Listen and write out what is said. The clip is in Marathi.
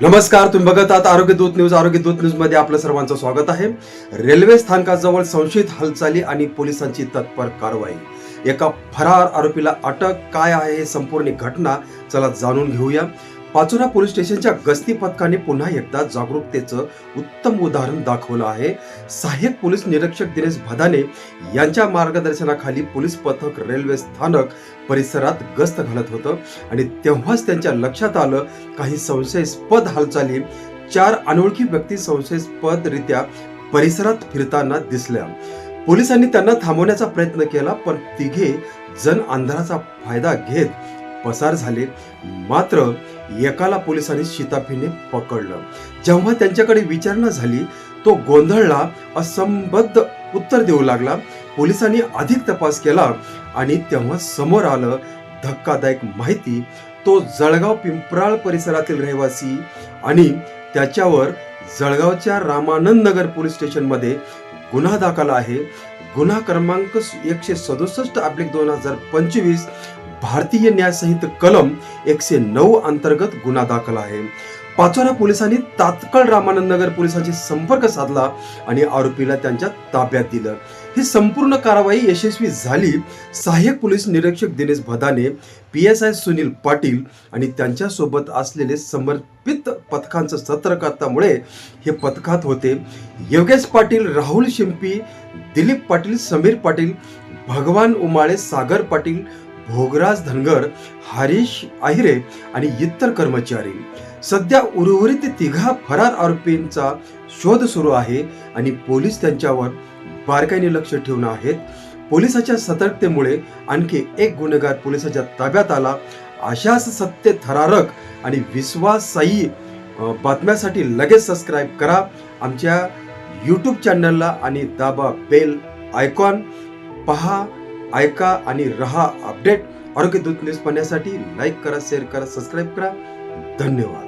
नमस्कार तुम्ही बघत आहात आरोग्य दूत न्यूज. आरोग्य दूत न्यूजमध्ये आपलं सर्वांचं स्वागत आहे. रेल्वे स्थानकाजवळ संशयित हालचाली आणि पोलिसांची तत्पर कारवाई. एका फरार आरोपीला अटक काय आहे हे संपूर्ण घटना चला जाणून घेऊया. पाचोरा पोलीस स्टेशनच्या गस्ती पथकाने पुन्हा एकदा जागरूकतेचं उत्तम उदाहरण दाखवलं आहे. सहाय्यक पोलीस निरीक्षक दिनेश भदाने यांच्या मार्गदर्शनाखाली पोलीस पथक रेल्वे स्थानक परिसरात गस्त घालत होतं आणि तेव्हाच त्यांच्या लक्षात आलं काही संशयास्पद हालचाली चार अनोळखी व्यक्ती संशयास्पदरित्या परिसरात फिरताना दिसल्या. पोलिसांनी त्यांना थांबवण्याचा प्रयत्न केला पण तिघे जण अंधाराचा फायदा घेत पसार झाले. मात्र एकाला पोलिसांनी शिताफीने पकडलं. जेव्हा त्यांच्याकडे विचारणा झाली तो गोंधळला असंबद्ध उत्तर देऊ लागला. पोलिसांनी अधिक तपास केला आणि तेव्हा समोर आलं धक्कादायक माहिती. तो जळगाव पिंपराळ परिसरातील रहिवासी आणि त्याच्यावर जळगावच्या रामानंद नगर पोलीस स्टेशनमध्ये गुन्हा दाखल आहे. गुन्हा क्रमांक एकशे सदुसष्ट अब्लिक दोन हजार पंचवीस भारतीय न्यायसहित कलम एकशे नऊ अंतर्गत गुन्हा दाखल आहे. पाचोरा पोलिसांनी तात्काळ रामानंद नगर पोलिसांशी संपर्क साधला आणि आरोपीला त्यांच्या ताब्यात दिलं. ही संपूर्ण कारवाई यशस्वी झाली सहाय्यक पोलीस निरीक्षक Dinesh Bhadane P S I Sunil Patil आणि त्यांच्यासोबत असलेले समर्पित पथकांचं सतर्कतामुळे हे पथकात होते. योगेश पाटील राहुल शिंपी दिलीप पाटील समीर पाटील भगवान उमाळे सागर पाटील भोगराज धनगर हरीश आहिरे आणि इतर कर्मचारी. सध्या उर्वरित तिघा फरार आरोपींचा शोध सुरू आहे आणि पोलीस त्यांच्यावर बारकाईने लक्ष ठेवून आहेत. पोलिसाच्या सतर्कतेमुळे आणखी एक गुन्हेगार पोलिसाच्या ताब्यात आला. अशाच सत्य थरारक आणि विश्वासायी बातम्यासाठी लगेच सबस्क्राईब करा. आमच्या यूट्यूब चॅनलला आणि दाबा बेल आयकॉन पहा ऐका आणि रहा अपडेट. आरोग्य दूत न्यूज पाहण्यासाठी लाईक करा शेअर करा सबस्क्राईब करा. धन्यवाद.